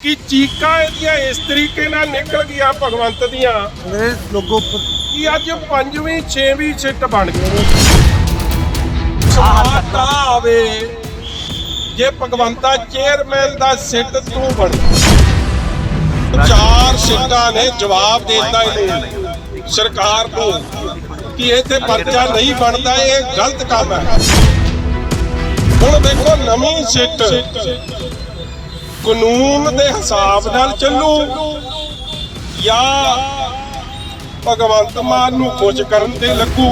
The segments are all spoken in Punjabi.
ਕਿ ਚੀਕਾਂ ਇਹਦੀਆਂ ਇਸ ਤਰੀਕੇ ਨਾਲ ਨਿਕਲ ਗਈਆਂ ਭਗਵੰਤ ਦੀਆਂ। ਮੇਰੇ ਲੋਗੋ ਕਿ ਅੱਜ ਪੰਜਵੀਂ ਛੇਵੀਂ ਸਿੱਟ ਬਣ ਗਈ? ਤਾਂ ਆਵੇ ਜੇ ਭਗਵੰਤਾ ਚੇਅਰਮੈਨ ਦਾ ਸਿੱਟ ਤੂੰ ਬਣ ਚਾਰ ਸਿੱਟਾਂ ਨੇ ਜਵਾਬ ਦੇ ਦਿੱਤਾ ਇਹਨੂੰ। ਸਰਕਾਰ ਨੂੰ ਕਿ ਇੱਥੇ ਪਰਚਾ ਨਹੀਂ ਬਣਦਾ ਇਹ ਗਲਤ ਕੰਮ ਹੈ। ਹੁਣ ਦੇਖੋ ਨਵੀਂ ਸਿੱਟ। ਕਾਨੂੰਨ ਦੇ ਹਿਸਾਬ ਨਾਲ ਚੱਲੂ ਜਾਂ ਭਗਵੰਤ ਮਾਨ ਨੂੰ ਕੁਝ ਕਰਨ ਤੇ ਲੱਗੂ।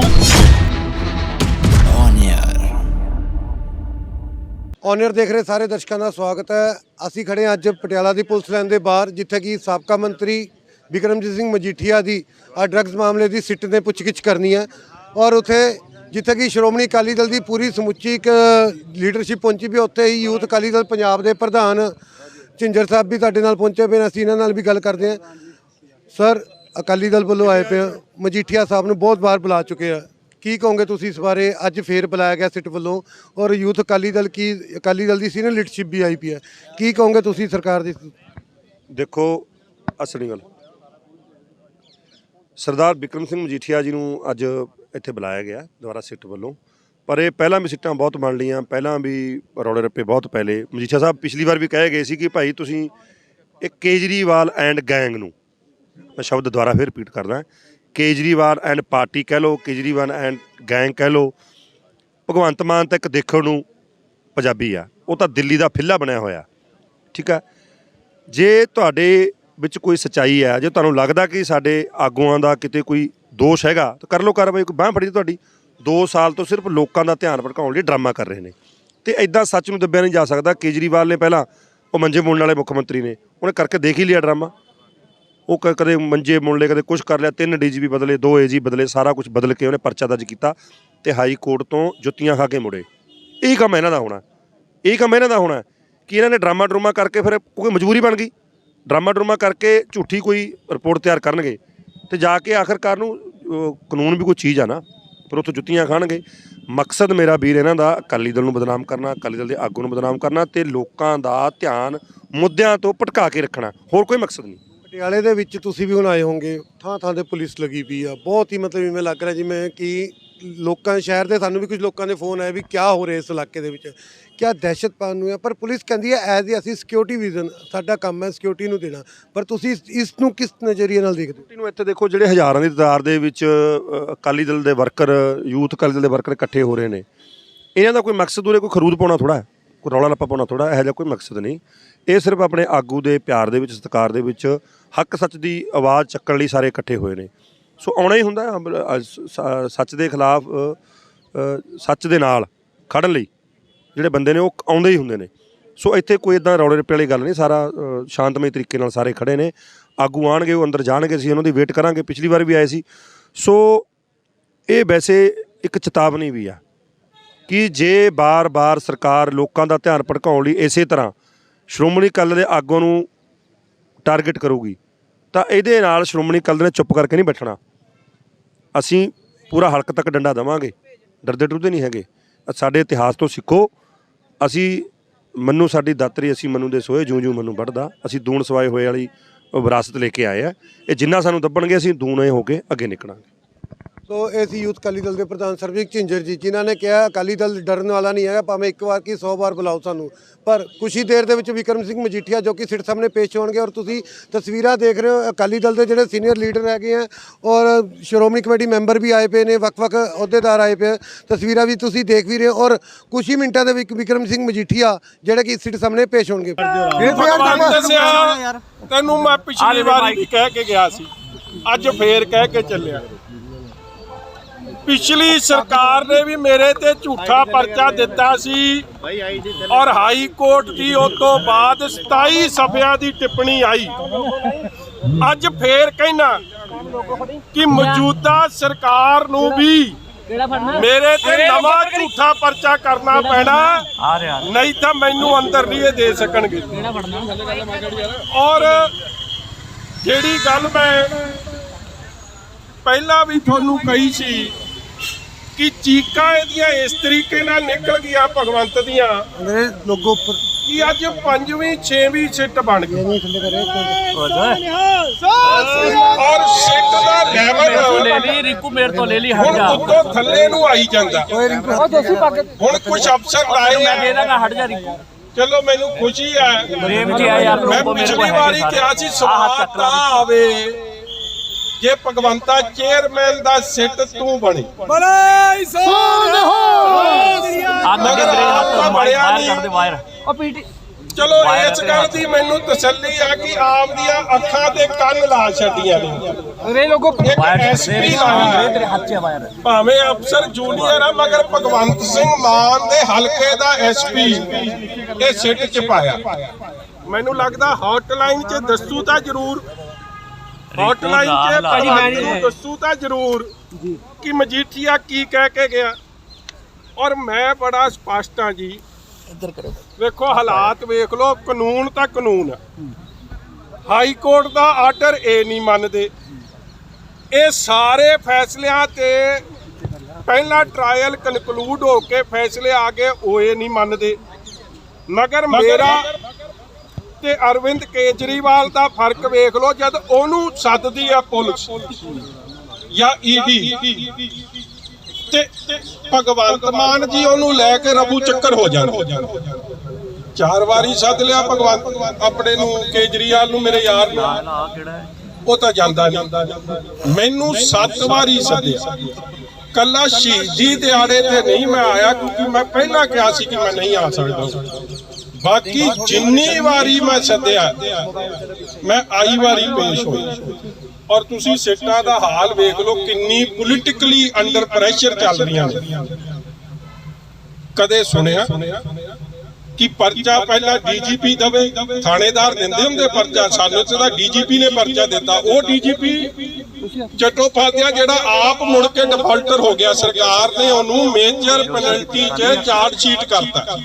ਔਨਰ ਦੇਖ ਰਹੇ ਸਾਰੇ ਦਰਸ਼ਕਾਂ ਦਾ ਸਵਾਗਤ ਹੈ। ਅਸੀਂ ਖੜੇ ਹਾਂ ਅੱਜ ਪਟਿਆਲਾ ਦੀ ਪੁਲਿਸ ਲਾਈਨ ਦੇ ਬਾਹਰ ਜਿੱਥੇ ਕਿ ਸਾਬਕਾ ਮੰਤਰੀ ਵਿਕਰਮਜੀਤ ਸਿੰਘ ਮਜੀਠੀਆ ਦੀ ਆ ਡਰੱਗਸ ਮਾਮਲੇ ਦੀ ਸਿੱਟ ਨੇ ਪੁੱਛਗਿੱਛ ਕਰਨੀ ਹੈ। ਔਰ ਉਥੇ ਜਿੱਥੇ ਕਿ ਸ਼੍ਰੋਮਣੀ ਅਕਾਲੀ ਦਲ ਦੀ ਪੂਰੀ ਸਮੁੱਚੀ ਇੱਕ ਲੀਡਰਸ਼ਿਪ ਪਹੁੰਚੀ ਵੀ ਉੱਥੇ ਹੀ ਯੂਥ ਅਕਾਲੀ ਦਲ ਪੰਜਾਬ ਦੇ ਪ੍ਰਧਾਨ ਝਿੰਜਰ ਸਾਹਿਬ ਵੀ ਤੁਹਾਡੇ ਨਾਲ ਪਹੁੰਚੇ ਪਏ ਨੇ, ਅਸੀਂ ਇਹਨਾਂ ਨਾਲ ਵੀ ਗੱਲ ਕਰਦੇ ਹਾਂ। ਸਰ, ਅਕਾਲੀ ਦਲ ਵੱਲੋਂ ਆਏ ਪਏ ਆ। ਮਜੀਠੀਆ ਸਾਹਿਬ ਨੂੰ ਬਹੁਤ ਵਾਰ ਬੁਲਾ ਚੁੱਕੇ ਆ। ਕੀ ਕਹੋਗੇ ਤੁਸੀਂ ਇਸ ਬਾਰੇ? ਅੱਜ ਫੇਰ ਬੁਲਾਇਆ ਗਿਆ ਸਿੱਟ ਵੱਲੋਂ। ਔਰ ਯੂਥ ਅਕਾਲੀ ਦਲ ਕੀ, ਅਕਾਲੀ ਦਲ ਦੀ ਸੀਨੀਅਰ ਲੀਡਰਸ਼ਿਪ ਵੀ ਆਈ ਪਈ ਹੈ। ਕੀ ਕਹੋਗੇ ਤੁਸੀਂ ਸਰਕਾਰ ਦੀ? ਦੇਖੋ, ਅਸਲੀ ਗੱਲ। ਸਰਦਾਰ ਵਿਕਰਮ ਸਿੰਘ ਮਜੀਠੀਆ ਜੀ ਨੂੰ ਅੱਜ ਇੱਥੇ ਬੁਲਾਇਆ ਗਿਆ ਦੁਆਰਾ ਸਿੱਟ ਵੱਲੋਂ। ਪਰ ਇਹ ਪਹਿਲਾਂ ਵੀ ਸਿੱਟਾਂ ਬਹੁਤ ਬਣ ਲਈਆਂ, ਪਹਿਲਾਂ ਵੀ ਰੌਲੇ ਰੱਪੇ ਬਹੁਤ ਪਹਿਲੇ। ਮਜੀਠਾ ਸਾਹਿਬ ਪਿਛਲੀ ਵਾਰ ਵੀ ਕਹੇ ਗਏ ਸੀ ਕਿ ਭਾਈ ਤੁਸੀਂ ਇੱਕ ਕੇਜਰੀਵਾਲ ਐਂਡ ਗੈਂਗ ਨੂੰ, ਮੈਂ ਸ਼ਬਦ ਦੁਬਾਰਾ ਫਿਰ ਰਿਪੀਟ ਕਰਦਾ, ਕੇਜਰੀਵਾਲ ਐਂਡ ਪਾਰਟੀ ਕਹਿ ਲਓ, ਕੇਜਰੀਵਾਲ ਐਂਡ ਗੈਂਗ ਕਹਿ ਲਓ, ਭਗਵੰਤ ਮਾਨ ਤਾਂ ਇੱਕ ਦੇਖਣ ਨੂੰ ਪੰਜਾਬੀ ਆ, ਉਹ ਤਾਂ ਦਿੱਲੀ ਦਾ ਫਿੱਲਾ ਬਣਿਆ ਹੋਇਆ, ਠੀਕ ਆ? ਜੇ ਤੁਹਾਡੇ ਵਿੱਚ ਕੋਈ ਸਚਾਈ ਹੈ ਜੇ ਤੁਹਾਨੂੰ ਲੱਗਦਾ ਕਿ ਸਾਡੇ ਆਗੂਆਂ ਦਾ ਕਿਤੇ ਕੋਈ ਦੋਸ਼ ਹੈਗਾ, ਤਾਂ ਕਰ ਲਓ ਕਾਰਵਾਈ, ਕੋਈ ਬਾਹ ਫੜੀ ਤੁਹਾਡੀ। 2 ਸਾਲ ਤੋਂ ਸਿਰਫ ਲੋਕਾਂ ਦਾ ਧਿਆਨ ਭਟਕਾਉਣ ਲਈ ਡਰਾਮਾ ਕਰ ਰਹੇ ਨੇ। ਤੇ ਐਦਾਂ ਸੱਚ ਨੂੰ ਦੱਬਿਆ ਨਹੀਂ ਜਾ ਸਕਦਾ। ਕੇਜਰੀਵਾਲ ਨੇ ਪਹਿਲਾਂ ਉਹ ਮੰਜੇ ਮੁੰਨ ਵਾਲੇ ਮੁੱਖ ਮੰਤਰੀ ਨੇ। ਉਹਨੇ ਕਰਕੇ ਦੇਖ ਹੀ ਲਿਆ ਡਰਾਮਾ। ਉਹ ਕ- ਕਦੇ ਮੰਜੇ ਮੁੰਨ ਲਏ ਕਦੇ ਕੁਝ ਕਰ ਲਿਆ। ਤਿੰਨ ਡੀਜੀਪੀ ਬਦਲੇ ਦੋ ਏਜੀ ਬਦਲੇ ਸਾਰਾ ਕੁਝ ਬਦਲ ਕੇ ਉਹਨੇ ਪਰਚਾ ਦਰਜ ਕੀਤਾ ਤੇ ਹਾਈ ਕੋਰਟ ਤੋਂ ਜੁੱਤੀਆਂ ਖਾ ਕੇ ਮੁੜੇ। ਇਹ ਕੰਮ ਇਹਨਾਂ ਦਾ ਹੋਣਾ। ਇਹ ਕੰਮ ਇਹਨਾਂ ਦਾ ਹੋਣਾ ਕਿ ਇਹਨਾਂ ਨੇ ਡਰਾਮਾ ਡਰੂਮਾ ਕਰਕੇ ਫਿਰ ਕੋਈ ਮਜਬੂਰੀ ਬਣ ਗਈ। ਡਰਾਮਾ ਡਰੂਮਾ ਕਰਕੇ ਝੂਠੀ ਕੋਈ ਰਿਪੋਰਟ ਤਿਆਰ ਕਰਨਗੇ। ਤੇ ਜਾ ਕੇ ਆਖਰਕਾਰ ਨੂੰ ਅਹ, ਕਾਨੂੰਨ ਵੀ ਕੋਈ ਚੀਜ਼ ਆ ਨਾ। ਪਰ ਉੱਥੋਂ ਜੁੱਤੀਆਂ ਖਾਣਗੇ। ਮਕਸਦ ਮੇਰਾ ਵੀਰ ਇਹਨਾਂ ਦਾ ਅਕਾਲੀ ਦਲ ਨੂੰ ਬਦਨਾਮ ਕਰਨਾ, ਅਕਾਲੀ ਦਲ ਦੇ ਆਗੂ ਨੂੰ ਬਦਨਾਮ ਕਰਨਾ ਤੇ ਲੋਕਾਂ ਦਾ ਧਿਆਨ ਮੁੱਦਿਆਂ ਤੋਂ ਭਟਕਾ ਕੇ ਰੱਖਣਾ। ਹੋਰ ਕੋਈ ਮਕਸਦ ਨਹੀਂ। ਪਟਿਆਲੇ ਦੇ ਵਿੱਚ ਤੁਸੀਂ ਵੀ ਹੁਣ ਆਏ ਹੋਵੋਗੇ ਥਾਂ ਥਾਂ ਤੇ ਪੁਲਿਸ ਲੱਗੀ ਪਈ ਆ। ਬਹੁਤ ਹੀ ਮਤਲਬ ਇਵੇਂ ਲੱਗ ਰਿਹਾ ਜਿਵੇਂ ਕਿ ਲੋਕਾਂ, ਸ਼ਹਿਰ ਦੇ ਸਾਨੂੰ ਵੀ ਕੁਝ ਲੋਕਾਂ ਦੇ ਫੋਨ ਆਏ ਵੀ ਕੀ ਹੋ ਰਿਹਾ ਇਸ ਇਲਾਕੇ ਦੇ ਵਿੱਚ। ਕਿਆ ਦਹਿਸ਼ਤ ਪਾਉਣ ਨੂੰ ਹੈ ਪਰ ਪੁਲਿਸ ਕਹਿੰਦੀ ਹੈ ਐਜ਼ ਅਸੀਂ ਸਿਕਿਉਰਿਟੀ ਵਿਜ਼ਨ ਸਾਡਾ ਕੰਮ ਹੈ ਸਿਕਿਉਰਿਟੀ ਨੂੰ ਦੇਣਾ। ਪਰ ਤੁਸੀਂ ਇਸ- ਇਸ ਨੂੰ ਕਿਸ ਨਜ਼ਰੀਏ ਨਾਲ ਦੇਖਦੇ ਹੋ? ਪਾਰਟੀ ਨੂੰ ਇੱਥੇ ਦੇਖੋ ਜਿਹੜੇ ਹਜ਼ਾਰਾਂ ਦੀ ਤਾਦਾਦ ਦੇ ਵਿੱਚ ਅ, ਅਕਾਲੀ ਦਲ ਦੇ ਵਰਕਰ ਯੂਥ ਅਕਾਲੀ ਦਲ ਦੇ ਵਰਕਰ ਇਕੱਠੇ ਹੋ ਰਹੇ ਨੇ। ਇਹਨਾਂ ਦਾ ਕੋਈ ਮਕਸਦ ਉਰੇ ਕੋਈ ਖਰੂਦ ਪਾਉਣਾ ਥੋੜਾ ਕੋਈ ਰੌਲਾ ਰੱਪਾ ਪਾਉਣਾ ਥੋੜਾ ਇਹੋ ਜਿਹਾ ਕੋਈ ਮਕਸਦ ਨਹੀਂ। ਇਹ ਸਿਰਫ ਆਪਣੇ ਆਗੂ ਦੇ ਪਿਆਰ ਦੇ ਵਿੱਚ ਸਤਿਕਾਰ ਦੇ ਵਿੱਚ ਹੱਕ ਸੱਚ ਦੀ ਆਵਾਜ਼ ਚੱਕਣ ਲਈ ਸਾਰੇ ਇਕੱਠੇ ਹੋਏ ਨੇ। ਸੋ ਆਉਣਾ ਹੀ ਹੁੰਦਾ ਹੈ, ਅ, ਅ, ਸ- ਸੱਚ ਦੇ ਖਿਲਾਫ ਅ, ਅ, ਸੱਚ ਦੇ ਨਾਲ ਖੜਨ ਲਈ। ਜਿਹੜੇ ਬੰਦੇ ਨੇ ਉਹ ਆਉਂਦੇ ਹੀ ਹੁੰਦੇ ਨੇ। ਸੋ ਇੱਥੇ ਕੋਈ ਇਦਾਂ ਰੌਲੇ ਰੱਪੇ ਵਾਲੀ ਗੱਲ ਨਹੀਂ, ਸਾਰਾ ਸ਼ਾਂਤਮਈ ਤਰੀਕੇ ਨਾਲ ਸਾਰੇ ਖੜੇ ਨੇ। ਆਗੂ ਆਣਗੇ ਉਹ ਅੰਦਰ ਜਾਣਗੇ, ਅਸੀਂ ਉਹਨਾਂ ਦੀ ਵੇਟ ਕਰਾਂਗੇ। ਪਿਛਲੀ ਵਾਰ ਵੀ ਆਏ ਸੀ। ਸੋ ਇਹ ਵੈਸੇ ਇੱਕ ਚੇਤਾਵਨੀ ਵੀ ਆ ਕਿ ਜੇ ਬਾਰ-ਬਾਰ ਸਰਕਾਰ ਲੋਕਾਂ ਦਾ ਧਿਆਨ ਭਟਕਾਉਣ ਲਈ ਇਸੇ ਤਰ੍ਹਾਂ ਸ਼੍ਰੋਮਣੀ ਅਕਾਲੀ ਦੇ ਆਗੂਆਂ ਨੂੰ ਟਾਰਗੇਟ ਕਰੂਗੀ, ਤਾਂ ਇਹਦੇ ਨਾਲ ਸ਼੍ਰੋਮਣੀ ਅਕਾਲੀ ਨੇ ਚੁੱਪ ਕਰਕੇ ਨਹੀਂ ਬੈਠਣਾ। ਅਸੀਂ ਪੂਰਾ ਹਲਕ ਤੱਕ ਡੰਡਾ ਦੇਵਾਂਗੇ। ਡਰਦੇ ਡਰਦੇ ਨਹੀਂ ਹੈਗੇ। ਸਾਡੇ ਇਤਿਹਾਸ ਤੋਂ ਸਿੱਖੋ। ਅਸੀਂ, ਮੰਨੂ ਸਾਡੀ ਦਾਤਰੀ ਅਸੀਂ ਮੰਨੂ ਦੇ ਸੋਏ ਜੂੰ ਜੂੰ ਮੰਨੂ ਵੱਢਦਾ। ਅਸੀਂ ਦੂਣ ਸਵਾਏ ਹੋਏ ਵਾਲੀ ਉਹ ਵਿਰਾਸਤ ਲੈ ਕੇ ਆਏ ਆ। ਇਹ ਜਿੰਨਾ ਸਾਨੂੰ ਦੱਬਣਗੇ, ਅਸੀਂ ਦੂਣੇ ਹੋ ਕੇ ਅੱਗੇ ਨਿਕਲਾਂਗੇ। ਸੋ ਇਹ ਸੀ ਯੂਥ ਅਕਾਲੀ ਦਲ ਦੇ ਪ੍ਰਧਾਨ ਸਰਬਜੀਤ ਝਿੰਜਰ ਜੀ ਜਿਨ੍ਹਾਂ ਨੇ ਕਿਹਾ ਅਕਾਲੀ ਦਲ ਡਰਨ ਵਾਲਾ ਨਹੀਂ ਹੈਗਾ ਭਾਵੇਂ ਇੱਕ ਵਾਰ ਕੀ 100 ਵਾਰ ਬੁਲਾਓ ਸਾਨੂੰ। ਪਰ ਕੁਛ ਹੀ ਦੇਰ ਦੇ ਵਿੱਚ ਵਿਕਰਮ ਸਿੰਘ ਮਜੀਠੀਆ ਜੋ ਕਿ ਸਿੱਟ ਸਾਹਮਣੇ ਪੇਸ਼ ਹੋਣਗੇ ਔਰ ਤੁਸੀਂ ਤਸਵੀਰਾਂ ਦੇਖ ਰਹੇ ਹੋ ਅਕਾਲੀ ਦਲ ਦੇ ਜਿਹੜੇ ਸੀਨੀਅਰ ਲੀਡਰ ਹੈਗੇ ਆ ਔਰ ਸ਼੍ਰੋਮਣੀ ਕਮੇਟੀ ਮੈਂਬਰ ਵੀ ਆਏ ਪਏ ਨੇ ਵੱਖ-ਵੱਖ ਅਹੁਦੇਦਾਰ ਆਏ ਪਏ। ਤਸਵੀਰਾਂ ਵੀ ਤੁਸੀਂ ਦੇਖ ਵੀ ਰਹੇ ਹੋ ਔਰ ਕੁਛ ਹੀ ਮਿੰਟਾਂ ਦੇ ਵਿੱਚ ਵਿਕਰਮ ਸਿੰਘ ਮਜੀਠੀਆ ਜਿਹੜੇ ਕਿ ਸਿੱਟ ਸਾਹਮਣੇ ਪੇਸ਼ ਹੋਣਗੇ। ਤੈਨੂੰ ਮੈਂ ਪਿਛਲੀ ਵਾਰੀ ਵੀ ਕਹਿ ਕੇ ਗਿਆ ਸੀ ਅੱਜ ਫੇਰ ਕਹਿ ਕੇ ਚੱਲਿਆ। ਪਿਛਲੀ ਸਰਕਾਰ ਨੇ ਵੀ ਮੇਰੇ ਤੇ ਝੂਠਾ ਪਰਚਾ ਦਿੱਤਾ ਸੀ ਔਰ ਹਾਈ ਕੋਰਟ ਦੀ ਉਸ ਤੋਂ ਬਾਅਦ 27 ਸਫ਼ਿਆਂ ਦੀ ਟਿੱਪਣੀ ਆਈ। ਅੱਜ ਫੇਰ ਕਹਿਣਾ ਕਿ ਮੌਜੂਦਾ ਸਰਕਾਰ ਨੂੰ ਵੀ ਮੇਰੇ ਤੇ ਨਵਾਂ ਝੂਠਾ ਪਰਚਾ ਕਰਨਾ ਪੈਣਾ, ਨਹੀਂ ਤਾਂ ਮੈਨੂੰ ਅੰਦਰ ਨਹੀਂ ਇਹ ਦੇ ਸਕਣਗੇ। ਔਰ ਜਿਹੜੀ ਗੱਲ ਮੈਂ ਪਹਿਲਾਂ ਵੀ ਤੁਹਾਨੂੰ ਕਹੀ ਸੀ ਕਿ ਚੀਕਾਂ ਇਹਦੀਆਂ ਇਸ ਤਰੀਕੇ ਨਾਲ ਨਿਕਲ ਗਈਆਂ ਭਗਵੰਤ ਦੀਆਂ। ਮੇਰੇ ਲੋਗੋ ਪਰ ਕਿ ਅੱਜ ਪੰਜਵੀਂ ਛੇਵੀਂ ਸਿੱਟ ਬਣ ਗਈ? ਔਰ ਸਿੱਟ ਦਾ ਲੈਵਲ ਲੈ ਲਈ ਰਿੰਕੂ ਮੇਰੇ ਤੋਂ ਲੈ ਲਈ ਹਟ ਹੁਣ ਜਾ। ਉੱਤੋਂ ਥੱਲੇ ਨੂੰ ਆਈ ਜਾਂਦਾ। ਹੁਣ ਕੁਝ ਅਫਸਰ ਲਾਏ ਮੈਂ ਦੇ ਆ ਦਾਂਗਾ ਹਟ ਜਾ ਰਿੰਕੂ। ਚਲੋ ਮੈਨੂੰ ਖੁਸ਼ੀ ਹੈ। ਪ੍ਰੇਮ ਜੀ ਆ ਯਾਰ ਮੈਂ ਪਿਛਲੀ ਵਾਰੀ ਕਿਹਾ ਸੀ ਸਵਾਦ ਤਾਂ। ਆਵੇ। ਜੇ ਭਗਵੰਤਾ ਚੇਅਰਮੈਨ ਦਾ ਸਿੱਟ ਤੂੰ ਬਣੀ। ਆ ਨੰਗੇ ਮਗਰ ਤੇਰੇ ਹੱਥ ਆਪਾਂ ਮਾਰ ਬੜਿਆ ਬਾਹਰ ਨਹੀਂ। ਕੱਢ ਦੇ ਵਾਇਰ। ਉਹ ਪੀਟੀ ਚਲੋ ਵਾਇਰ ਇਸ ਤੇ ਗੱਲ ਹੱਥ। ਦੀ ਮੈਨੂੰ ਤਸੱਲੀ ਆ ਕਿ ਆਪ ਦੀਆਂ ਅੱਖਾਂ ਤੇ ਕੰਨ ਲਾ ਛੱਡੀਆਂ ਨੇ। ਰੇ ਲੋਕੋ ਇੱਕ ਵਾਇਰ ਐਸਪੀ ਲਾਇਆ ਤੇਰੇ ਹੱਥ 'ਚ ਹੈ ਵਾਇਰ। ਭਾਵੇਂ ਅਫਸਰ ਜੂਨੀਅਰ ਆ ਮਗਰ ਭਗਵੰਤ ਸਿੰਘ ਮਾਨ ਦੇ ਹਲਕੇ ਦਾ ਐਸਪੀ ਇਹ ਸਿੱਟ ਚ ਪਾਇਆ। ਮੈਨੂੰ ਲੱਗਦਾ ਹੌਟਲਾਈਨ 'ਚ ਦੱਸੂ ਤਾਂ ਜ਼ਰੂਰ ਹੌਟਲਾਈਨ 'ਚ ਭਾਜੀ ਮੈਂ ਦੱਸੂ ਤਾਂ ਜ਼ਰੂਰ ਕਿ ਮਜੀਠੀਆ ਕੀ ਕਹਿ ਕੇ ਗਿਆ। ਔਰ ਮੈਂ ਬੜਾ ਸਪਸ਼ਟ ਹਾਂ ਜੀ। ਇੱਧਰ ਕਰੋ। ਵੇਖੋ ਹਾਲਾਤ ਵੇਖ ਲਓ ਕਾਨੂੰਨ ਤਾਂ ਕਾਨੂੰਨ ਹੈ। ਹਾਈ ਕੋਰਟ ਦਾ ਆਰਡਰ ਇਹ ਨਹੀਂ ਮੰਨਦੇ। ਇਹ ਸਾਰੇ ਫੈਸਲਿਆਂ ਤੇ ਪਹਿਲਾ ਟ੍ਰਾਇਲ ਕਨਕਲੂਡ ਹੋ ਕੇ ਫੈਸਲੇ ਆ ਗਏ ਉਹ ਇਹ ਨਹੀਂ ਮੰਨਦੇ। ਮਗਰ ਮੇਰਾ ਤੇ ਅਰਵਿੰਦ ਕੇਜਰੀਵਾਲ ਦਾ ਫ਼ਰਕ ਵੇਖ ਲਓ, ਜਦ ਉਹਨੂੰ ਸੱਦਦੀ ਆ ਪੁਲਿਸ ਜਾਂ ਈਡੀ ਤੇ ਭਗਵੰਤ ਮਾਨ ਜੀ ਉਹਨੂੰ ਲੈ ਕੇ ਰਬੂ ਚੱਕਰ ਹੋ ਜਾਂਦੇ ਚਾਰ ਵਾਰੀ ਸੱਦ ਲਿਆ ਭਗਵੰਤ, ਆਪਣੇ ਨੂੰ ਕੇਜਰੀਵਾਲ ਨੂੰ, ਮੇਰੇ ਯਾਰ ਨੂੰ। ਉਹ ਤਾਂ ਜਾਂਦਾ ਨਹੀਂ। ਮੈਨੂੰ ਸੱਤ ਵਾਰੀ ਸੱਦਿਆ। ਕੱਲਾ ਸ਼ਹੀਦੀ ਦਿਹਾੜੇ ਤੇ ਨਹੀਂ ਮੈਂ ਆਇਆ, ਕਿਉਂਕਿ ਮੈਂ ਪਹਿਲਾਂ ਕਿਹਾ ਸੀ ਕਿ ਮੈਂ ਨਹੀਂ ਆ ਸਕਦਾ। ਬਾਕੀ ਜਿੰਨੀ ਵਾਰੀ ਮੈਂ ਸੱਦਿਆ, ਮੈਂ ਆਈ ਵਾਰੀ ਪੇਸ਼ ਹੋਇਆ ਔਰ ਤੁਸੀਂ ਸਿੱਟਾਂ ਦਾ ਹਾਲ ਵੇਖ ਲਓ, ਕਿੰਨੀ ਪੋਲਿਟਿਕਲੀ ਅੰਡਰ ਪ੍ਰੈਸ਼ਰ ਚੱਲ ਰਹੀਆਂ ਨੇ। ਕਦੇ ਸੁਣਿਆ ਕਿ ਪਰਚਾ ਪਹਿਲਾਂ ਡੀਜੀਪੀ ਦਵੇ, ਥਾਣੇਦਾਰ ਦਿੰਦੇ ਹੁੰਦੇ ਪਰਚਾ, ਸਾਨੂੰ ਤੇ ਤਾਂ ਡੀਜੀਪੀ ਨੇ ਪਰਚਾ ਦਿੱਤਾ। ਉਹ ਡੀਜੀਪੀ ਚਟੋਪਾਧਿਆ ਜਿਹੜਾ ਆਪ ਮੁੜ ਕੇ ਡਿਫਾਲਟਰ ਹੋ ਗਿਆ, ਸਰਕਾਰ ਨੇ ਉਹਨੂੰ ਮੇਜਰ ਪੈਨਲਟੀ 'ਚ ਚਾਰਜ ਸ਼ੀਟ ਕਰਤਾ।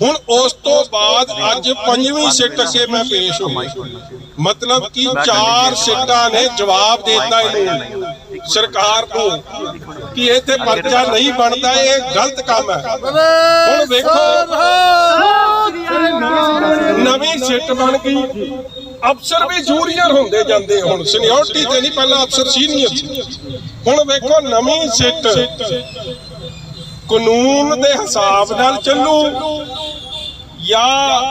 ਹੁਣ ਉਸ ਤੋਂ ਬਾਅਦ ਅੱਜ ਪੰਜਵੀਂ ਸਿੱਟ ਅੱਗੇ ਮੈਂ ਪੇਸ਼ ਹੋਈ। ਮਤਲਬ ਕਿ ਚਾਰ ਸਿੱਟਾਂ ਨੇ ਜਵਾਬ ਦਿੱਤਾ ਇਹਨੂੰ। ਸਰਕਾਰ ਨੂੰ ਕਿ ਇੱਥੇ ਪਰਚਾ ਨਹੀਂ ਬਣਦਾ ਇਹ ਗਲਤ ਕੰਮ ਹੈ। ਹੁਣ ਵੇਖੋ ਨਵੀਂ ਸਿੱਟ ਬਣ ਗਈ। ਅਫਸਰ ਵੀ ਜੂਨੀਅਰ ਹੁੰਦੇ ਜਾਂਦੇ ਹੁਣ। ਸੀਨੀਅਰਟੀ ਤੇ ਨਹੀਂ ਪਹਿਲਾਂ ਅਫਸਰ ਸੀਨੀਅਰ ਹੁਣ ਵੇਖੋ ਨਵੀਂ ਸਿੱਟ ਕਾਨੂੰਨ ਦੇ ਹਿਸਾਬ ਨਾਲ ਚੱਲੂ ਜਾਂ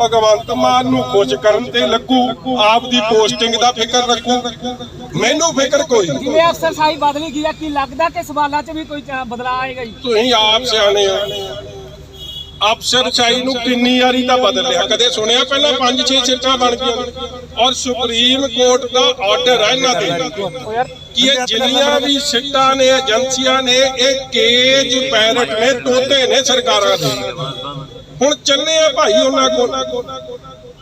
ਭਗਵੰਤ ਮਾਨ ਨੂੰ ਖੁਸ਼ ਕਰਨ ਤੇ ਲੱਗੂ ਆਪ ਦੀ ਪੋਸਟਿੰਗ ਦਾ ਫਿਕਰ ਰੱਖੂ। ਮੈਨੂੰ ਫਿਕਰ ਕੋਈ ਨਹੀਂ। ਜਿਵੇਂ ਅਫਸਰਸ਼ਾਹੀ ਬਦਲੀ ਗਈ ਹੈ ਕੀ ਲੱਗਦਾ ਕਿ ਸਵਾਲਾਂ 'ਚ ਵੀ ਕੋਈ ਬਦਲਾਅ ਆਏਗਾ ਜੀ? ਤੁਸੀਂ ਆਪ ਸਿਆਣੇ ਹੋ। ਅਫਸਰਸ਼ਾਹੀ ਨੂੰ ਕਿੰਨੀ ਵਾਰੀ ਤਾਂ ਬਦਲ ਲਿਆ। ਕਦੇ ਸੁਣਿਆ ਪਹਿਲਾਂ 5-6 ਸੀਟਾਂ ਬਣ ਗਈਆਂ ਔਰ ਸੁਪਰੀਮ ਕੋਰਟ ਦਾ ਆਰਡਰ ਹੈ ਇਹਨਾਂ ਤੇ ਕਿ ਇਹ ਜਿੰਨੀਆਂ ਵੀ ਸਿੱਟਾਂ ਨੇ, ਏਜੰਸੀਆਂ ਨੇ, ਇਹ ਕੇਜ ਪੈਰਟ ਨੇ, ਤੋਤੇ ਨੇ ਸਰਕਾਰਾਂ ਦੇ। ਹੁਣ ਚੱਲੇ ਆ ਭਾਈ ਉਹਨਾਂ ਕੋਲ।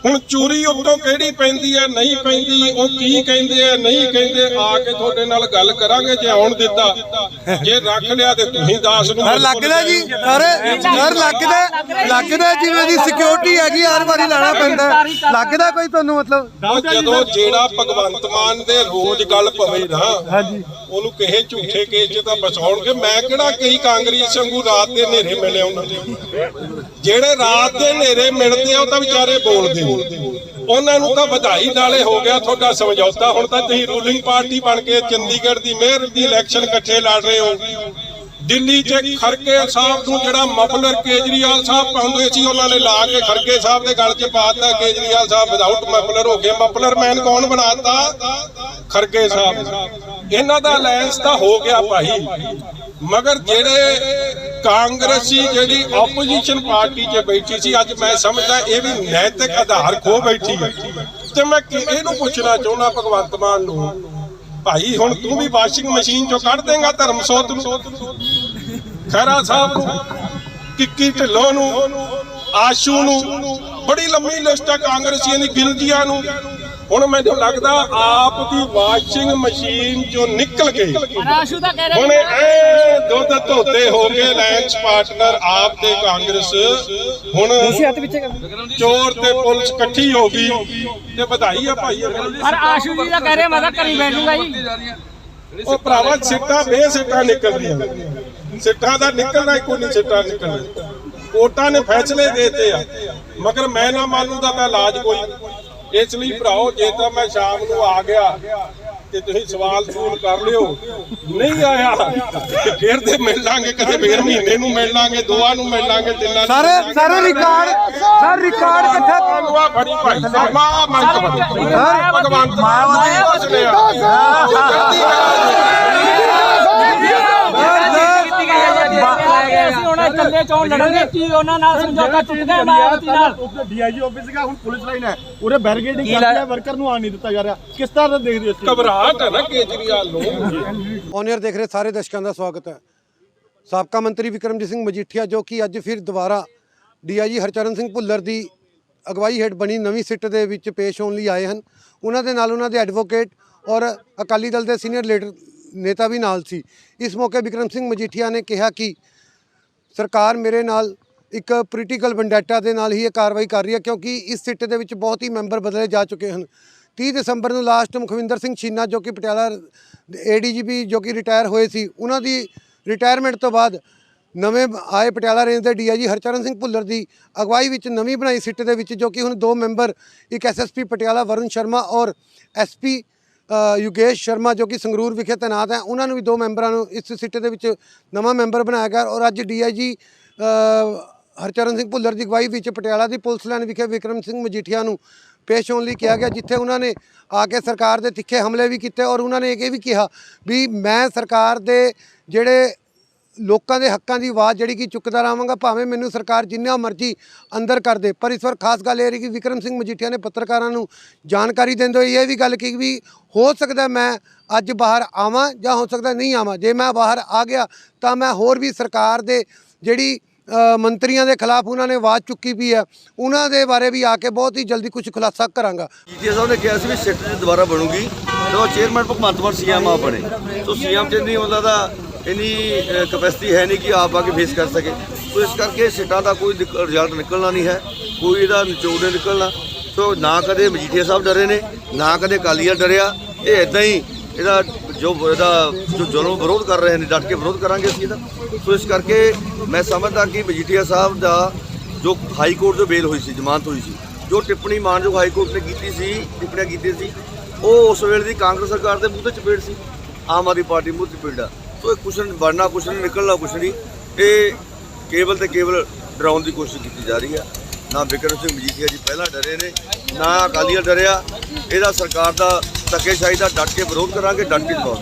ਹੁਣ ਚੋਰੀ ਉੱਤੋਂ ਕਿਹੜੀ ਪੈਂਦੀ ਹੈ ਨਹੀਂ ਪੈਂਦੀ ਉਹ ਕੀ ਕਹਿੰਦੇ ਆ ਨਹੀਂ ਕਹਿੰਦੇ ਆ ਕੇ ਤੁਹਾਡੇ ਨਾਲ ਗੱਲ ਕਰਾਂਗੇ ਜੇ ਆਉਣ ਦਿੱਤਾ। ਜੇ ਰੱਖ ਲਿਆ ਤੇ ਤੁਸੀਂ ਦਾਸ ਨੂੰ ਸਰ ਲੱਗਦਾ ਜੀ ਸਰ ਸਰ ਲੱਗਦਾ ਲੱਗਦਾ ਜਿਵੇਂ ਦੀ ਸਿਕਿਉਰਿਟੀ ਹੈਗੀ ਹਰ ਵਾਰੀ ਲਾਣਾ ਪੈਂਦਾ। ਲੱਗਦਾ ਕੋਈ ਤੁਹਾਨੂੰ ਮਤਲਬ? ਜਦੋਂ ਜਿਹੜਾ ਭਗਵੰਤ ਮਾਨ ਦੇ ਰੋਜ਼ ਗੱਲ ਪਵੇ ਨਾ ਹਾਂਜੀ। ਉਹਨੂੰ ਕਿਸੇ ਝੂਠੇ ਕੇਸ 'ਚ ਤਾਂ ਬਚਾਉਣਗੇ। ਮੈਂ ਕਿਹੜਾ ਕਈ ਕਾਂਗਰਸ ਵਾਂਗੂ ਰਾਤ ਦੇ ਹਨੇਰੇ ਮਿਲੇ ਉਹਨਾਂ ਨੂੰ? ਜਿਹੜੇ ਰਾਤ ਦੇ ਹਨੇਰੇ ਮਿਲਦੇ ਆ, ਉਹ ਤਾਂ ਵਿਚਾਰੇ ਬੋਲਦੇ ਉਹਨਾਂ ਨੂੰ ਤਾਂ ਵਧਾਈ ਨਾਲੇ ਹੋ ਗਿਆ ਤੁਹਾਡਾ ਸਮਝੌਤਾ। ਹੁਣ ਤਾਂ ਤੁਸੀਂ ਰੂਲਿੰਗ ਪਾਰਟੀ ਬਣ ਕੇ ਚੰਡੀਗੜ੍ਹ ਦੀ ਮੇਅਰ ਦੀ ਇਲੈਕਸ਼ਨ ਇਕੱਠੇ ਲੜ ਰਹੇ ਹੋ। ਦਿੱਲੀ 'ਚ ਖਰਗੇ ਸਾਹਿਬ ਨੂੰ ਜਿਹੜਾ ਮਫਲਰ ਕੇਜਰੀਵਾਲ ਸਾਹਿਬ ਪਾਉਂਦੇ ਸੀ, ਉਹਨਾਂ ਨੇ ਲਾ ਕੇ ਖਰਗੇ ਸਾਹਿਬ ਦੇ ਗਲ 'ਚ ਪਾਤਾ ਕੇਜਰੀਵਾਲ ਸਾਹਿਬ ਵਿਦਆਊਟ ਮਫਲਰ ਹੋ ਗਏ। ਮਫਲਰ ਮੈਨ ਕੌਣ ਬਣਾਤਾ? ਖਰਗੇ ਸਾਹਿਬ। ਇਹਨਾਂ ਦਾ ਅਲਾਈਅੰਸ ਤਾਂ ਹੋ ਗਿਆ ਭਾਈ। ਮਗਰ ਜਿਹੜੇ ਕਾਂਗਰਸੀ ਜਿਹੜੀ ਆਪੋਜੀਸ਼ਨ ਪਾਰਟੀ 'ਚ ਬੈਠੀ ਸੀ, ਅੱਜ ਮੈਂ ਸਮਝਦਾ ਇਹ ਵੀ ਨੈਤਿਕ ਆਧਾਰ ਖੋ ਬੈਠੀ ਹੈ। ਤੇ ਮੈਂ ਇਹਨੂੰ ਪੁੱਛਣਾ ਚਾਹੁੰਦਾ ਭਗਵੰਤ ਮਾਨ ਨੂੰ, ਭਾਈ ਹੁਣ ਤੂੰ ਵੀ ਵਾਸ਼ਿੰਗ ਮਸ਼ੀਨ ਚੋਂ ਕੱਢ ਦੇਂਗਾ ਧਰਮਸੋਤ ਨੂੰ। ਖੈਰਾ ਸਾਹਿਬ ਨੂੰ, ਕਿੱਕੀ ਢਿੱਲੋਂ ਨੂੰ, ਆਸ਼ੂ ਨੂੰ, ਬੜੀ ਲੰਮੀ ਲਿਸਟ ਹੈ ਕਾਂਗਰਸੀਆਂ ਦੀ ਗਿਲਜੀਆਂ ਨੂੰ। ਹੁਣ ਮੈਨੂੰ ਲੱਗਦਾ ਆਪ ਦੀ ਵਾਸ਼ਿੰਗ ਮਸ਼ੀਨ ਚੋਂ ਨਿਕਲ ਕੇ ਰਾਸ਼ੂ ਤਾਂ ਕਹਿ ਹੁਣ ਰਿਹਾ ਇਹ ਦੁੱਧ ਧੋਤੇ ਹੋ ਕੇ ਅਲਾਈਅੰਸ ਪਾਰਟਨਰ ਆਪ ਤੇ ਕਾਂਗਰਸ ਹੁਣ ਚੋਰ ਤੇ ਪੁਲਿਸ ਇਕੱਠੀ ਹੋ ਗਈ ਤੇ ਵਧਾਈ ਆ ਭਾਈ ਪਰ ਆਸ਼ੂ ਜੀ ਦਾ ਕਹਿ ਰਿਹਾ ਮੈਂ ਤਾਂ ਘਰੀ ਬੈਠੂੰਗਾ ਜੀ। ਉਹ ਭਰਾਵਾ ਸਿੱਟਾਂ ਬੇ ਸਿੱਟਾਂ ਨਿਕਲਦੀਆਂ। ਸਿੱਟਾਂ ਦਾ ਨਿਕਲਣਾ ਹੀ ਕੋਈ ਨਹੀਂ ਸਿੱਟਾਂ ਨਿਕਲਣਾ। ਕੋਰਟਾਂ ਨੇ ਫੈਸਲੇ ਦੇਤੇ ਆ। ਮਗਰ ਮੈਂ ਨਾ ਮੰਨੂ ਦਾ ਤਾਂ ਇਲਾਜ ਕੋਈ। ਨਹੀਂ। ਇਸ ਲਈ ਭਰਾਓ ਜੇ ਤਾਂ ਮੈਂ ਸ਼ਾਮ ਨੂੰ ਆ ਗਿਆ ਤੇ ਤੁਸੀਂ ਸਵਾਲ ਸੂਲ ਕਰ ਲਿਓ। ਨਹੀਂ ਆਇਆ ਤੇ ਫਿਰ ਤੇ ਮਿਲ ਲਾਂਗੇ ਕਦੇ ਫੇਰ ਮਹੀਨੇ ਨੂੰ ਮਿਲ ਲਾਂਗੇ ਦੋਆਂ ਨੂੰ ਮਿਲ ਲਾਂਗੇ ਤਿੰਨਾਂ ਨੂੰ sir sir record sir record ਕਿੱਥੇ? ਤੁਹਾਨੂੰ ਆ ਫੜੀ ਭਾਈ ਸਾਹਿਬ ਮਾ ਮੰਗ ਭਗਵੰਤ ਮਾਨ ਨੇ ਅਸੀਂ ਹੁਣ ਇਕੱਲੇ ਚੋਣ ਲੜਾਂਗੇ ਕੀ ਉਹਨਾਂ ਨਾਲ ਸਮਝੌਤਾ ਟੁੱਟ ਗਿਆ ਮਾਇਆਵਤੀ ਨਾਲ। ਡੀਆਈਜੀ ਆਫਿਸ ਦਾ ਹੁਣ ਪੁਲਿਸ ਲਾਈਨ ਹੈ। ਉਹਦੇ ਬੈਰੀਕੇਡਿੰਗ ਕਰਦੇ ਆ ਵਰਕਰ ਨੂੰ ਆਣ ਨਹੀਂ ਦਿੱਤਾ ਜਾ ਰਿਹਾ। ਕਿਸ ਤਰ੍ਹਾਂ ਦਾ ਦੇਖਦੇ ਹੋ? ਘਬਰਾਹਟ ਹੈ ਨਾ ਕੇਜਰੀਵਾਲ ਨੂੰ। ਔਨਰ ਦੇਖ ਰਹੇ ਸਾਰੇ ਦਰਸ਼ਕਾਂ ਦਾ ਸਵਾਗਤ ਹੈ। ਸਾਬਕਾ ਮੰਤਰੀ ਵਿਕਰਮਜੀਤ ਸਿੰਘ ਮਜੀਠੀਆ ਜੋ ਕਿ ਅੱਜ ਫਿਰ ਦੁਬਾਰਾ ਡੀਆਈਜੀ ਹਰਚਰਨ ਸਿੰਘ ਭੁੱਲਰ ਦੀ ਅਗਵਾਈ ਹੇਠ ਬਣੀ ਨਵੀਂ ਸਿੱਟ ਦੇ ਵਿੱਚ ਪੇਸ਼ ਹੋਣ ਲਈ ਆਏ ਹਨ। ਉਹਨਾਂ ਦੇ ਨਾਲ ਉਹਨਾਂ ਦੇ ਐਡਵੋਕੇਟ ਔਰ ਅਕਾਲੀ ਦਲ ਦੇ ਸੀਨੀਅਰ ਲੀਡਰ ਨੇਤਾ ਵੀ ਨਾਲ ਸੀ। ਇਸ ਮੌਕੇ ਵਿਕਰਮ ਸਿੰਘ ਮਜੀਠੀਆ ਨੇ ਕਿਹਾ ਕਿ ਸਰਕਾਰ ਮੇਰੇ ਨਾਲ ਇੱਕ ਪੋਲੀਟੀਕਲ ਵੈਂਡੈਟਾ ਦੇ ਨਾਲ ਹੀ ਇਹ ਕਾਰਵਾਈ ਕਰ ਰਹੀ ਹੈ ਕਿਉਂਕਿ ਇਸ ਸਿੱਟ ਦੇ ਵਿੱਚ ਬਹੁਤ ਹੀ ਮੈਂਬਰ ਬਦਲੇ ਜਾ ਚੁੱਕੇ ਹਨ। 30 ਦਸੰਬਰ ਨੂੰ ਲਾਸਟ ਮੁਖਵਿੰਦਰ ਸਿੰਘ ਛੀਨਾ ਜੋ ਕਿ ਪਟਿਆਲਾ ਏਡੀਜੀਪੀ ਜੋ ਕਿ ਰਿਟਾਇਰ ਹੋਏ ਸੀ, ਉਹਨਾਂ ਦੀ ਰਿਟਾਇਰਮੈਂਟ ਤੋਂ ਬਾਅਦ ਨਵੇਂ ਆਏ ਪਟਿਆਲਾ ਰੇਂਜ ਦੇ ਡੀਆਈਜੀ ਹਰਚਰਨ ਸਿੰਘ ਭੁੱਲਰ ਦੀ ਅਗਵਾਈ ਵਿੱਚ ਨਵੀਂ ਬਣਾਈ ਸਿੱਟ ਦੇ ਵਿੱਚ ਜੋ ਕਿ ਹੁਣ ਦੋ ਮੈਂਬਰ ਇੱਕ ਐਸਐਸਪੀ ਪਟਿਆਲਾ ਵਰੁਣ ਸ਼ਰਮਾ ਔਰ ਐਸਪੀ ਯੁਗੇਸ਼ ਸ਼ਰਮਾ ਜੋ ਕਿ ਸੰਗਰੂਰ ਵਿਖੇ ਤੈਨਾਤ ਹੈ, ਉਹਨਾਂ ਨੂੰ ਵੀ ਦੋ ਮੈਂਬਰਾਂ ਨੂੰ ਇਸ ਸਿੱਟੇ ਦੇ ਵਿੱਚ ਨਵਾਂ ਮੈਂਬਰ ਬਣਾਇਆ ਗਿਆ ਔਰ ਅੱਜ ਡੀਆਈਜੀ ਹਰਚਰਨ ਸਿੰਘ ਭੁੱਲਰ ਦੀ ਅਗਵਾਈ ਵਿੱਚ ਪਟਿਆਲਾ ਦੀ ਪੁਲਿਸ ਲਾਈਨ ਵਿਖੇ ਵਿਕਰਮ ਸਿੰਘ ਮਜੀਠੀਆ ਨੂੰ ਪੇਸ਼ ਹੋਣ ਲਈ ਕਿਹਾ ਗਿਆ, ਜਿੱਥੇ ਉਹਨਾਂ ਨੇ ਆ ਕੇ ਸਰਕਾਰ ਦੇ ਤਿੱਖੇ ਹਮਲੇ ਵੀ ਕੀਤੇ ਔਰ ਉਹਨਾਂ ਨੇ ਇਹ ਵੀ ਕਿਹਾ ਵੀ ਮੈਂ ਸਰਕਾਰ ਦੇ ਜਿਹੜੇ ਲੋਕਾਂ ਦੇ ਹੱਕਾਂ ਦੀ ਆਵਾਜ਼ ਜਿਹੜੀ ਕਿ ਚੁੱਕਦਾ ਰਹਾਂਗਾ ਭਾਵੇਂ ਮੈਨੂੰ ਸਰਕਾਰ ਜਿੰਨਾ ਮਰਜ਼ੀ ਅੰਦਰ ਕਰ ਦੇ। ਪਰ ਇਸ ਵਾਰ ਖਾਸ ਗੱਲ ਇਹ ਰਹੀ ਕਿ ਵਿਕਰਮ ਸਿੰਘ ਮਜੀਠੀਆ ਨੇ ਪੱਤਰਕਾਰਾਂ ਨੂੰ ਜਾਣਕਾਰੀ ਦਿੰਦੇ ਹੋਏ ਇਹ ਵੀ ਗੱਲ ਕਹੀ ਵੀ ਹੋ ਸਕਦਾ ਮੈਂ ਅੱਜ ਬਾਹਰ ਆਵਾਂ ਜਾਂ ਹੋ ਸਕਦਾ ਨਹੀਂ ਆਵਾਂ। ਜੇ ਮੈਂ ਬਾਹਰ ਆ ਗਿਆ ਤਾਂ ਮੈਂ ਹੋਰ ਵੀ ਸਰਕਾਰ ਦੇ ਜਿਹੜੀ ਮੰਤਰੀਆਂ ਦੇ ਖਿਲਾਫ ਉਹਨਾਂ ਨੇ ਆਵਾਜ਼ ਚੁੱਕੀ ਵੀ ਹੈ, ਉਹਨਾਂ ਦੇ ਬਾਰੇ ਵੀ ਆ ਕੇ ਬਹੁਤ ਹੀ ਜਲਦੀ ਕੁਝ ਖੁਲਾਸਾ ਕਰਾਂਗਾ। ਜੀਟੀ ਸਾਹਿਬ ਨੇ ਕਿਹਾ ਸੀ ਵੀ ਸਿੱਟ ਦੁਬਾਰਾ ਬਣੂਗੀ। ਜਦੋਂ ਚੇਅਰਮੈਨ ਭਗਵੰਤ ਮਾਨ, ਸੀਐਮ ਆ ਬਣੇ। ਸੋ ਸੀਐਮ ਚ ਨਹੀਂ ਹੁੰਦਾ ਤਾਂ ਇੰਨੀ ਕਪੈਸਿਟੀ ਹੈ ਨਹੀਂ ਕਿ ਆਪ ਆ ਕੇ ਫੇਸ ਕਰ ਸਕੇ। ਸੋ ਇਸ ਕਰਕੇ ਸਿੱਟਾਂ ਦਾ ਕੋਈ ਰਿਜ਼ਲਟ ਨਿਕਲਣਾ ਨਹੀਂ ਹੈ। ਕੋਈ ਇਹਦਾ ਨਿਚੋੜ ਨਿਕਲਣਾ। ਸੋ ਨਾ ਕਦੇ ਮਜੀਠੀਆ ਸਾਹਿਬ ਡਰੇ ਨੇ, ਨਾ ਕਦੇ ਕਾਲੀਆ ਡਰਿਆ। ਇਹ ਇਦਾਂ ਹੀ ਇਹਦਾ ਜੋ ਇਹਦਾ ਜੋ ਜਨਮ ਵਿਰੋਧ ਕਰ ਰਹੇ ਨੇ, ਡਟ ਕੇ ਵਿਰੋਧ ਕਰਾਂਗੇ ਅਸੀਂ ਇਹਦਾ। ਸੋ ਇਸ ਕਰਕੇ ਮੈਂ ਸਮਝਦਾ ਕਿ ਮਜੀਠੀਆ ਸਾਹਿਬ ਦਾ ਜੋ ਹਾਈ ਕੋਰਟ ਤੋਂ ਬੇਲ ਹੋਈ ਸੀ, ਜ਼ਮਾਨਤ ਹੋਈ ਸੀ, ਜੋ ਟਿੱਪਣੀ ਮਾਨਯੋਗ ਹਾਈ ਕੋਰਟ ਨੇ ਕੀਤੀ ਸੀ, ਟਿੱਪਣੀਆਂ ਕੀਤੀਆਂ ਸੀ, ਉਹ ਉਸ ਵੇਲੇ ਦੀ ਕਾਂਗਰਸ ਸਰਕਾਰ ਦੇ ਮੂੰਹ ਤੇ ਚਪੇੜ ਸੀ। ਆਮ ਆਦਮੀ ਪਾਰਟੀ ਮੂੰਹ ਤੇ ਚਪੇੜਾ ਸੋ ਇਹ ਕੁਛ ਨਹੀਂ, ਬਣਨਾ ਕੁਛ ਨਹੀਂ, ਨਿਕਲਣਾ ਕੁਛ ਨਹੀਂ। ਇਹ ਕੇਵਲ ਤੇ ਕੇਵਲ ਡਰਾਉਣ ਦੀ ਕੋਸ਼ਿਸ਼ ਕੀਤੀ ਜਾ ਰਹੀ ਹੈ ਨਾ ਬਿਕਰਮ ਸਿੰਘ ਮਜੀਠੀਆ ਜੀ ਪਹਿਲਾਂ ਡਰੇ ਨੇ, ਨਾ ਅਕਾਲੀਆ ਡਰਿਆ। ਇਹਦਾ ਸਰਕਾਰ ਦਾ ਧੱਕੇਸ਼ਾਹੀ ਦਾ ਡਟ ਕੇ ਵਿਰੋਧ ਕਰਾਂਗੇ, ਡਟ ਕੇ ਜਵਾਬ